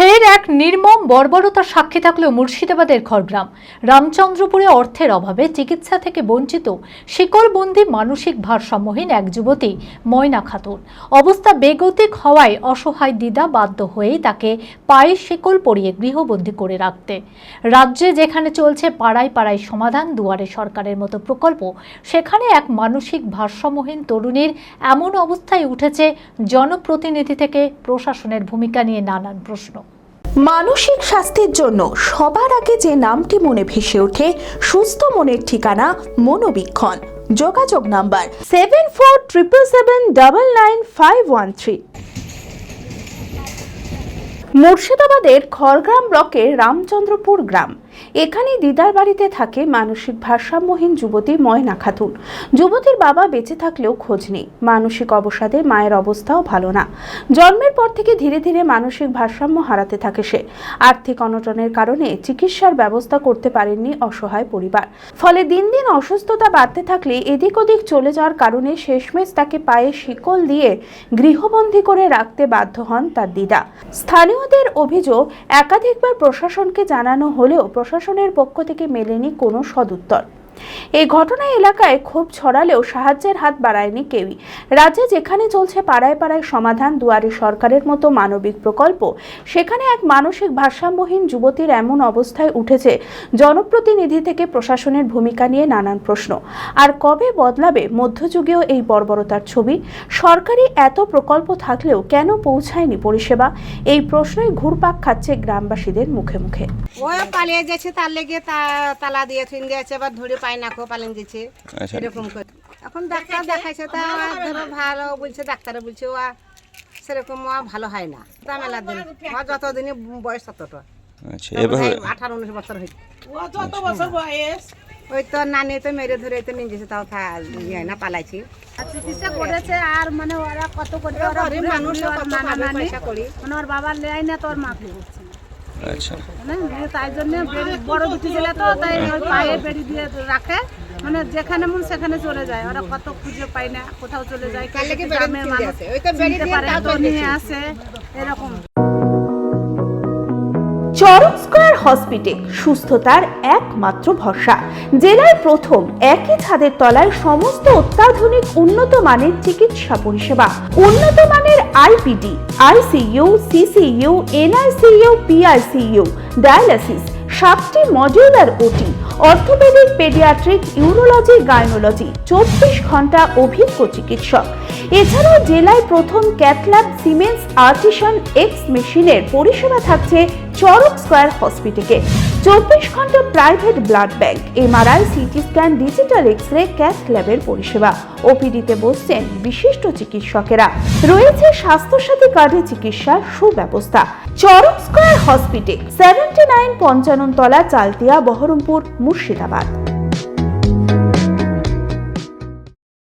ফের এক নির্মম বর্বরতার সাক্ষী থাকলেও মুর্শিদাবাদের খড়গ্রাম। রামচন্দ্রপুরে অর্থের অভাবে চিকিৎসা থেকে বঞ্চিত শিকলবন্দি মানসিক ভারসাম্যহীন এক যুবতী ময়না খাতুন। অবস্থা বেগতিক হওয়ায় অসহায় দিদা বাধ্য হয়েই তাকে পায়ে শিকল পরিয়ে গৃহবন্দী করে রাখতে। রাজ্যে যেখানে চলছে পাড়ায় পাড়ায় সমাধান, দুয়ারে সরকারের মতো প্রকল্প, সেখানে এক মানসিক ভারসাম্যহীন তরুণীর এমন অবস্থায় উঠেছে জনপ্রতিনিধি থেকে প্রশাসনের ভূমিকা নিয়ে নানান প্রশ্ন। মানসিক স্বাস্থ্যের জন্য সবার আগে যে নামটি মনে ভেসে ওঠে, সুস্থ মনের ঠিকানা মনোবীক্ষণ। যোগাযোগ number seven four triple seven double nine five one three মুর্শিদাবাদের খড়গ্রাম ব্লকের রামচন্দ্রপুর গ্রাম। এখানে দিদার বাড়িতে থাকে মানসিক ভারসাম্যহীন যুবতী ময়না খাতুন। যুবতীর বাবা বেঁচে থাকলেও খোঁজ নেই। মানসিক অবসাদে মায়ের অবস্থাও ভালো না। জন্মের পর থেকে ধীরে ধীরে মানসিক ভারসাম্য হারাতে থাকে সে। আর্থিক অনটনের কারণে চিকিৎসার ব্যবস্থা করতে পারেননি অসহায় পরিবার। ফলে দিন দিন অসুস্থতা বাড়তে থাকলে এদিক ওদিক চলে যাওয়ার কারণে শেষমেশ তাকে পায়ে শিকল দিয়ে গৃহবন্দী করে রাখতে বাধ্য হন তার দিদা। স্থানীয়দের অভিযোগ, একাধিকবার প্রশাসনকে জানানো হলেও প্রশাসনের পক্ষ থেকে মেলেনি কোনো সদুত্তর। এই ঘটনায় এলাকায় ক্ষোভ ছড়ালেও সাহায্যের হাত বাড়ায়নি কেউই। রাজ্যে যেখানে চলছে পাড়ায় পাড়ায় সমাধান, দুয়ারে সরকারের মতো মানবিক প্রকল্প, সেখানে এক মানসিক ভারসাম্যহীন যুবতীর এমন অবস্থায় উঠেছে, জনপ্রতিনিধি থেকে প্রশাসনের ভূমিকা নিয়ে নানান প্রশ্ন। আর কবে বদলাবে মধ্যযুগীয় এই বর্বরতার ছবি? সরকারি এত প্রকল্প থাকলেও কেন পৌঁছায়নি পরিষেবা? এই প্রশ্নই ঘুরপাক খাচ্ছে গ্রামবাসীদের মুখে মুখে। ও পালিয়ে যাচ্ছে তার লেগে তালা দিয়ে থুন দিয়েছে ধরে পায় না কো পালিয়ে যাচ্ছে আচ্ছা। এরকম করে। এখন ডাক্তার দেখাইছে তা ধরো ভালো বলছে ডাক্তারে বলছে ও সেরকম ও ভালো হয় না। তা মেলা দিন। ও যতদিনই বয়স ততটা। আচ্ছা এভাবে আঠারো উনিশ বছর হয়েছে ওই তো নানি তো মেরে ধরে তো নিয়ে গেছে তাও ইয়ে না পালাইছি। চিকিৎসা করেছে আর মানে ওরা কত করে ওরা মানুষ কত নানা পাবে পয়সা করি। মানে ওর বাবার লেয় না তোর মাকে। আচ্ছা। মানে তাই জন্য বেড়ি- বড় দুটি ছেলে তো তাই পায়ে বেড়ি দিয়ে রাখে। মানে যেখানে মন সেখানে চলে যায়। ওরা কত খুঁজে পায় না কোথাও চলে যায়। গ্রামের মানুষ নিয়ে আসে এরকম। চরক স্কয়ার হসপিটাল সুস্থতার একমাত্র ভরসা। জেলায় প্রথম একই ছাদের তলায় সমস্ত অত্যাধুনিক উন্নত মানের চিকিৎসা পরিষেবা। উন্নত মানের IPD, ICU, CCU, NICU, PICU, dialysis, সাতটি modular OT, orthopaedic paediatric, urology, gynaecology, চব্বিশ ঘণ্টা অভিজ্ঞ চিকিৎসক। এছাড়াও জেলায় প্রথম ক্যাথল্যাব সিমেন্স আর্টিসান এক্স মেশিনের পরিষেবা থাকছে চরক স্কোয়ার হসপিটালে। চব্বিশ ঘণ্টা private blood bank, MRI, CT scan, digital X ray cath ল্যাবের পরিষেবা। ওপিডিতে বসছেন বিশিষ্ট চিকিৎসকেরা। রয়েছে স্বাস্থ্যসাথী কার্ডে চিকিৎসার সুব্যবস্থা। Charak square hospital, seventy nine Panchanan তলা চালতিয়া বহরমপুর মুর্শিদাবাদ।